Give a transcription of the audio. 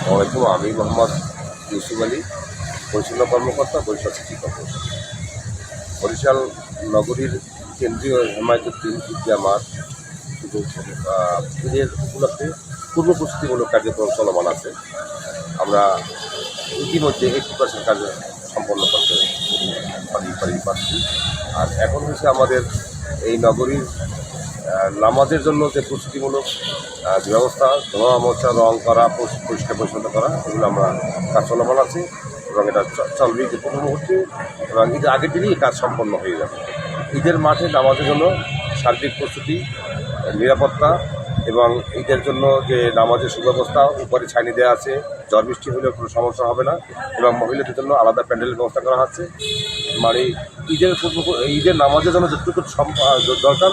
আসসালামাইকুম আমি মোহাম্মদ ইউসুফ আলী পরিচালনা কর্মকর্তা বরিশাল সিটি কর্পোরেশন। বরিশাল নগরীর কেন্দ্রীয় হেমায়তুদ্দিন শুধু আহ, উপলক্ষে পূর্ব প্রস্তুতিমূলক কার্যক্রম চলমান আছে। আমরা ইতিমধ্যে এইটি পার্সেন্ট কাজ সম্পন্ন করতে পারি পারি পারছি। আর এখন হচ্ছে আমাদের এই নগরীর নামাজের জন্য যে প্রস্তুতিমূলক যে ব্যবস্থা, ধোয়া, মোছা, রং করা পরিষ্কার পরিচ্ছন্ন করা, এগুলো আমরা কাজ চলমান আছে এবং এটা চলবে যে কোনো মুহূর্তে এবং ঈদের আগের দিনই কাজ সম্পন্ন হয়ে যাবে। ঈদের মাঠে নামাজের জন্য সার্বিক প্রস্তুতি, নিরাপত্তা এবং ঈদের জন্য যে নামাজের সুব্যবস্থা, উপরে ছাইনি দেওয়া আছে, ঝড় বৃষ্টি হলেও কোনো সমস্যা হবে না এবং মহিলাদের জন্য আলাদা প্যান্ডেলের ব্যবস্থা করা হচ্ছে মানে ঈদের ঈদের নামাজের জন্য যতটুকু দরকার